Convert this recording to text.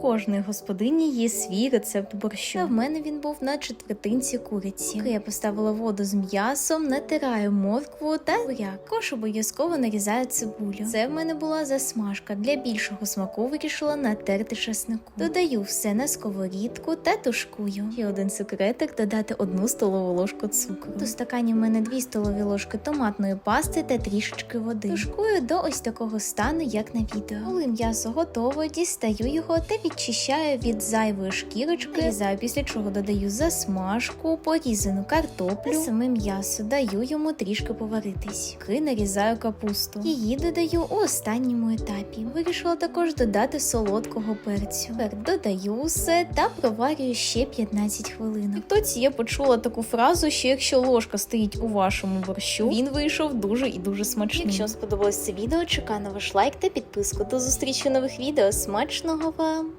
Кожної господині є свій рецепт борщу. А в мене він був на четвертинці куриці. Я поставила воду з м'ясом, натираю моркву та буряк. Також обов'язково нарізаю цибулю. Це в мене була засмажка. Для більшого смаку вирішила натерти чеснику. Додаю все на сковорідку та тушкую. Ще один секретик додати одну столову ложку цукру. До стакані в мене дві столові ложки томатної пасти та трішечки води. Тушкую до ось такого стану, як на відео. Коли м'ясо готово, дістаю його та відчищаю від зайвої шкірочки. Нарізаю, після чого додаю засмажку, порізану картоплю, саме м'ясо, даю йому трішки поваритись. Ки нарізаю капусту. Її додаю у останньому етапі. Вирішила також додати солодкого перцю. Тепер додаю усе та проварюю ще 15 хвилин. Тоці я почула таку фразу, що якщо ложка стоїть у вашому борщу, він вийшов дуже і дуже смачний. Якщо сподобалось це відео, чекаю на ваш лайк та підписку. До зустрічі в нових відео. Смачного вам!